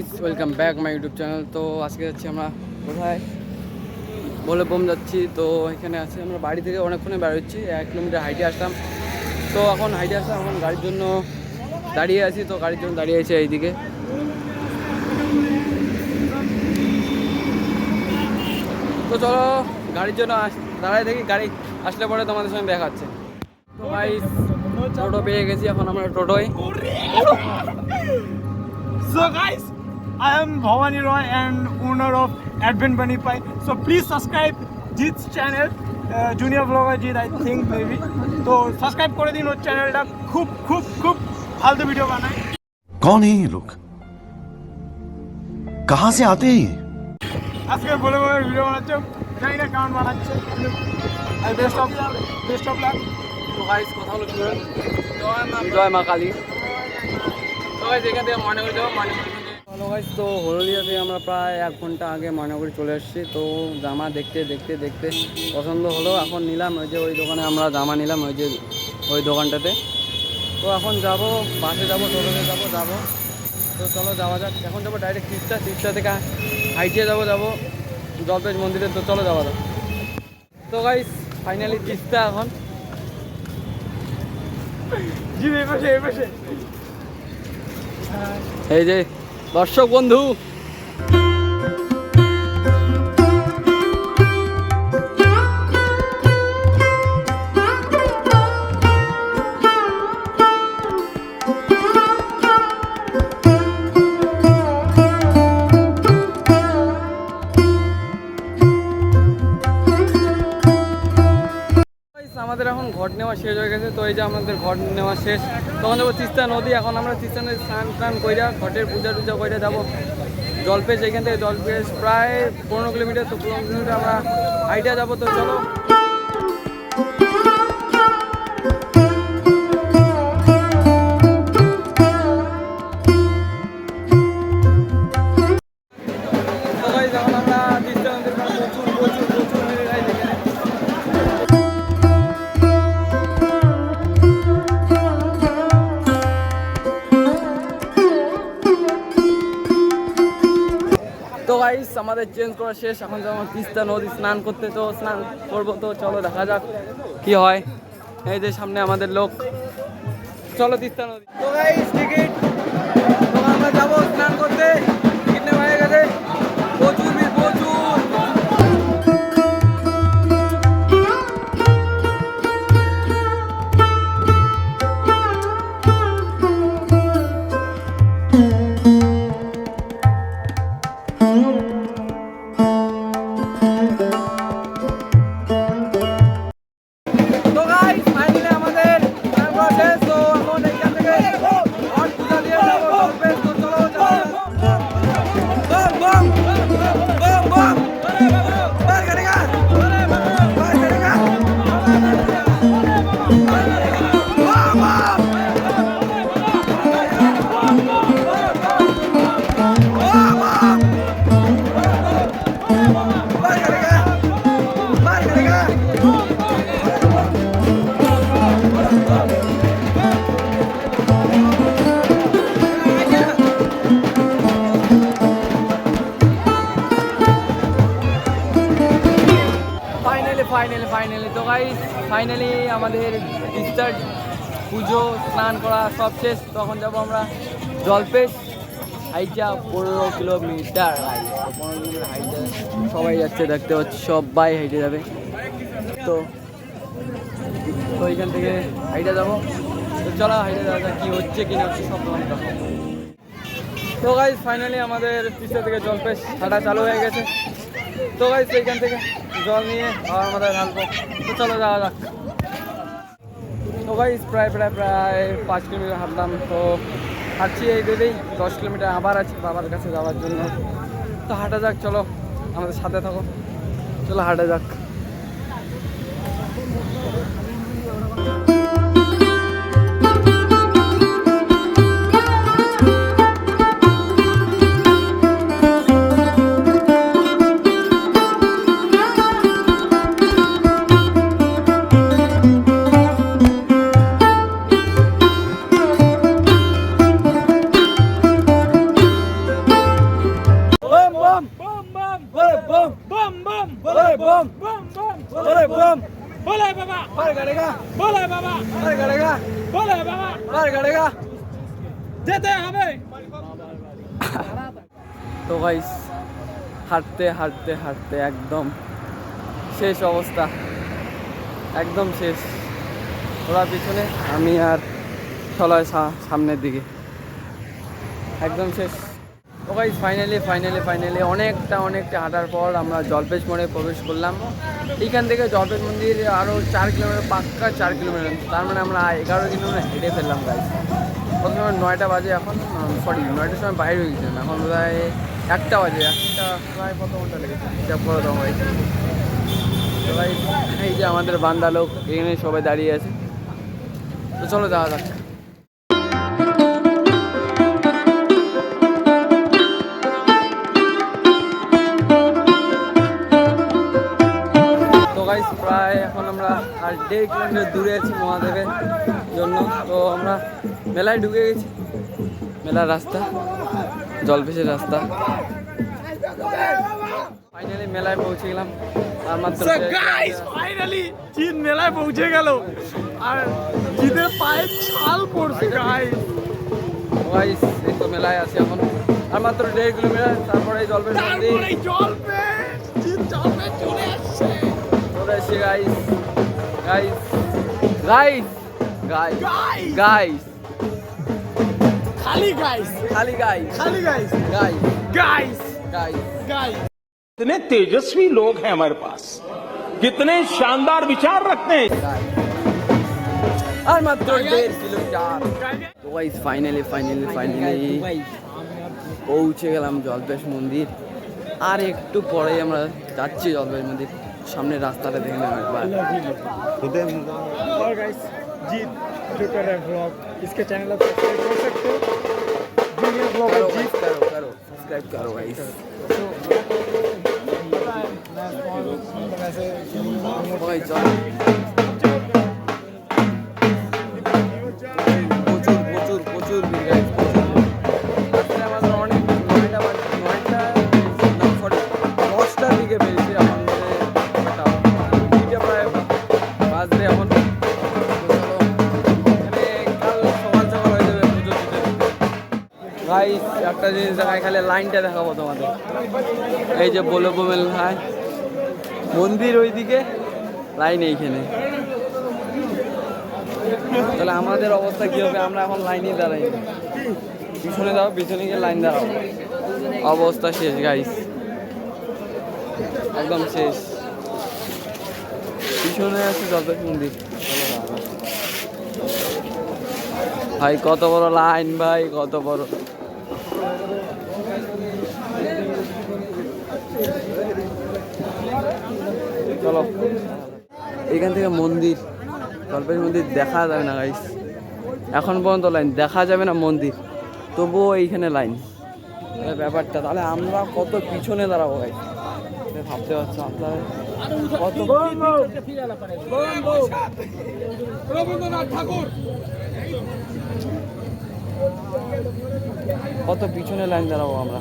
Guys welcome back my YouTube channel তো আজকে যাচ্ছি আমরা কোথায়? বলে বোম যাচ্ছি। তো এখানে আছি আমরা বাড়ি থেকে অনেকক্ষণে বেরোচ্ছি এক কিলোমিটার হাইটে আসলাম। তো এখন হাইটে আসলাম, এখন গাড়ির জন্য দাঁড়িয়ে আছি। তো গাড়ির জন্য দাঁড়িয়ে আছে এইদিকে। তো চলো গাড়ির জন্য আস- দাঁড়ায় দেখি গাড়ি আসলে পরে তোমাদের সঙ্গে দেখা হচ্ছে তো ভাই টোটো পেয়ে গেছি এখন আমরা টোটোয় So guys, I am Bhavani Roy and owner of Advent Bunny Pie. So please subscribe Jit's channel, uh, Junior Vlogger Jit I think maybe. তো সাবস্ক্রাইব করে দিন ওর চ্যানেলটা খুব খুব খুব ফালতু ভিডিও বানায় कौन है ये लोग कहां से आते हैं ये আজকে বলে বলে ভিডিও বানাচ্ছে। জানি না কেমন বানাচ্ছে আর best of best of luck তো গাইস কথা হলো কি? জয় মা কালী। তো গাইস এখান থেকে ময়নাগুড়ি যাব হ্যালো গাইস তো হলদিয়াতে আমরা প্রায় এক ঘণ্টা আগে ময়নাগুড়ি চলে এসেছি। তো জামা দেখতে দেখতে দেখতে পছন্দ হলো। এখন নিলাম ওই যে ওই দোকানে আমরা জামা নিলাম ওই যে ওই দোকানটাতে। তো এখন যাব বাসে যাব টোটোতে যাব যাব। তো চলো যাওয়া যাক। এখন যাব ডাইরেক্ট তিস্তা তিস্তা থেকে হাইটিয়ে যাব যাব। জলপেশ মন্দিরে তো চলো যাওয়া যাক। তো গাইস ফাইনালি তিস্তা এখন। এই যে দর্শক বন্ধু আমাদের এখন ঘট নেওয়া শেষ হয়ে গেছে, তো এই যে আমাদের ঘট নেওয়া শেষ। তখন যাব তিস্তা নদী, এখন আমরা তিস্তা নদী স্নান টান কইরা ঘটের পূজা টুজা কইরা যাব। জলপেশ, এখান থেকে জলপেশ প্রায় পনেরো কিলোমিটার, তো পনেরো কিলোমিটার আমরা হাইটা যাব, তো চলো। গাইস আমাদের চেঞ্জ করা শেষ। এখন যেমন তিস্তা নদী স্নান করতে। তো স্নান করব তো চলো, দেখা যাক কি হয়। এই যে সামনে আমাদের লোক। চলো তিস্তা নদী। তো গাইস টিকিট তো আমরা যাব স্নান করতে। কিনে হয়ে গেছে। ফাইনালি ফাইনালি আমাদের তিস্তার পুজো, স্নান করা সব শেষ। তখন যাব আমরা জলপেশ হাইটা পনেরো কিলোমিটার পনেরো কিলোমিটার সবাই যাচ্ছে, দেখতে পাচ্ছি, সবাই হাইটে যাবে। তো তো এইখান থেকে হাইটা যাব। তো চলো হাইটে যাওয়া যাক, কী হচ্ছে, কি না হচ্ছে, সব দেখাবো। তো গাইজ ফাইনালি আমাদের তিস্তা থেকে জলপেশ হাঁটা চালু হয়ে গেছে। তো গাইজ এইখান থেকে জল নিয়ে আবার আমাদের ঢালবো তো চলো যাওয়া যাক। তো গাইজ প্রায় প্রায় প্রায় পাঁচ কিলোমিটার হাঁটলাম। তো হাঁটছি এই ভেবেই দশ কিলোমিটার আবার আছে বাবার কাছে যাওয়ার জন্য। তো হাঁটা যাক, চলো আমাদের সাথে থাকো। চলো হাঁটা যাক। তো গাইস হাঁটতে হাঁটতে হাঁটতে একদম শেষ অবস্থা। একদম শেষ। ওরা পিছনে, আমি আর ছলয় সা- সামনের দিকে। একদম শেষ। তো গাইস ফাইনালি ফাইনালি ফাইনালি অনেকটা অনেকটা হাঁটার পর আমরা জলপেশ মোড়ে প্রবেশ করলাম। এইখান থেকে জলপেশ মন্দির আরও চার কিলোমিটার, পাক্কা চার কিলোমিটার। তার মানে আমরা এগারো কিলোমিটার হেঁটে ফেললাম গাইস প্রথমে নয়টা বাজে এখন সরি নয়টার সময় বাইরে হয়ে গেছিলাম এখন হয় একটা বাজে, একটা প্রায় কত ঘণ্টা লেগেছে? তো এই যে আমাদের বান্দা লোক, এখানে সবাই দাঁড়িয়ে আছে। তো চলো যাওয়া যাক। প্রায় এখন আমরা আর দেড় কিলোমিটার দূরে আছি মহাদেবের জন্য। তো আমরা মেলায় ঢুকে গেছি। মেলার রাস্তা। জলপেশের রাস্তা। ফাইনালি মেলায় পৌঁছে গেলাম। আর মাত্র কিলোমিটার। finally জিৎ মেলায় পৌঁছে গেল। আর জিতের পায়ে ছাল পড়ছে গাইস গাইস এই তো মেলায় আছি এখন। আর মাত্র দেড় কিলোমিটার তারপরে মন্দির। তারপরে জল পেয়ে জিৎ চলে আসছে। চলে guys guys guys guys guys guys খালি গাইস খালি গাইস খালি guys guys guys guys guys कितने तेजस्वी लोग हैं हमारे पास कितने शानदार विचार रखते हैं আর মাত্র দেড় কিলোমিটার তো গাইস ফাইনালি ফাইনালি ফাইনালি পৌঁছে গেলাম জলপেশ মন্দির আর একটু পরেই আমরা যাচ্ছি জলপেশ মন্দির সামনের রাস্তাটা দেখে নেব একবার और गाइस जीत जो कर रहे हैं ब्लॉग इसके चैनल आप सब्सक्राइब कर सकते हो। जूनियर ब्लॉगर जीत करो करो सब्सक्राइब करो भाई। तो भाई গাইস একটা জিনিস দেখায় খালি লাইনটা দেখাবো তোমাদের। এই যে বলো বোমেল ভাই, মন্দির ওইদিকে, লাইন এইখানে। তাহলে আমাদের অবস্থা কি হবে? আমরা এখন লাইনে দাঁড়াই। পিছনে দাও পিছনে গিয়ে লাইন দাঁড়াও। অবস্থা শেষ গাইস একদম শেষ। পিছনে আছে জগৎ মন্দির। ভাই, কত বড় লাইন, ভাই, কত বড়। চলো। এখান থেকে মন্দির জলপাই মন্দির দেখা যাবে না গাইস এখন পর্যন্ত লাইন দেখা যাবে না মন্দির। তবুও এইখানে লাইন ব্যাপারটা তাহলে আমরা কত পিছনে দাঁড়াবো ভাই ভাবতে পারছ আপনারা কত কত পিছনে লাইন দাঁড়াবো আমরা?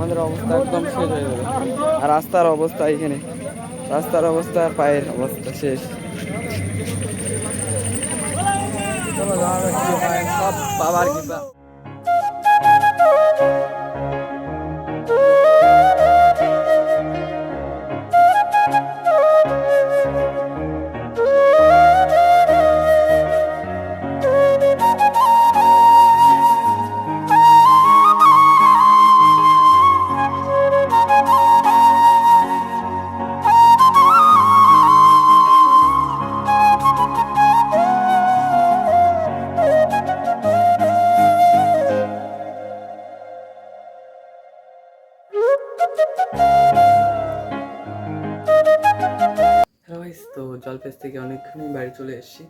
আমাদের অবস্থা একদম শেষ হয়ে যাবে আর রাস্তার অবস্থা এখানে। রাস্তার অবস্থা আর পায়ের অবস্থা শেষ। সব বাবার কৃপা। থেকে অনেকক্ষণই বাড়ি চলে এসেছি।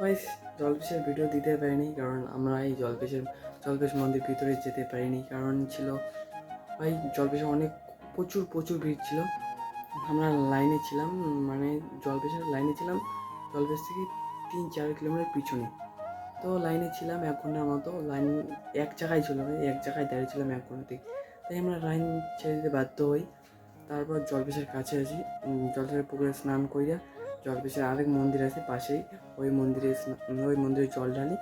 গাইস জলপেশের ভিডিও দিতে পারিনি কারণ আমরা এই জলপেশের, জলপেশ মন্দির ভিতরে যেতে পারিনি। কারণ ছিল, ভাই, জলপেশে অনেক, প্রচুর প্রচুর ভিড় ছিল। আমরা লাইনে ছিলাম মানে জলপেশের লাইনে ছিলাম, জলপেশ থেকে তিন, চার কিলোমিটার পিছনে। তো লাইনে ছিলাম এক ঘণ্টার মতো, লাইন এক জায়গায় ছিল এক জায়গায় দাঁড়িয়ে ছিলাম এক ঘণ্টা থেকে তাই আমরা লাইন ছেড়ে দিতে বাধ্য হই। তারপর জলপেশের কাছে আসি জলপেশের পুকুরে স্নান করিয়া জলপেশের আরেক মন্দির আছে পাশেই। ওই মন্দিরে ওই মন্দিরে জল ঢালি।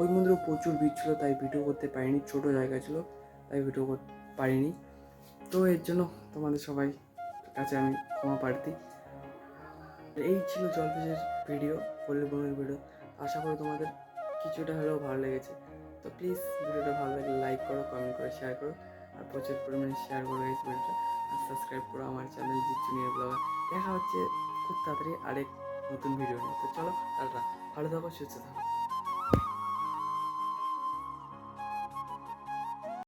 ওই মন্দিরে প্রচুর ভিড় ছিল, তাই ভিডিও করতে পারিনি। ছোট জায়গা ছিল, তাই ভিডিও করতে পারিনি। তো এর জন্য তোমাদের সবাই কাছে আমি ক্ষমা প্রার্থী। এই ছিল জলপেজের ভিডিও পল্লীভূমির ভিডিও। আশা করি তোমাদের কিছুটা হলেও ভালো লেগেছে। তো প্লিজ ভিডিওটা ভালো লাগলে লাইক করো কমেন্ট করো শেয়ার করো। আর প্রচুর পরিমাণে শেয়ার করো এই ভিডিওটা আর সাবস্ক্রাইব করো আমার চ্যানেল নিয়ে ব্লগার দেখা হচ্ছে খুব তাড়াতাড়ি আরেক নতুন ভিডিও নিয়ে। তো চলো টাটা। ভালো থাকো সুস্থ থাকো।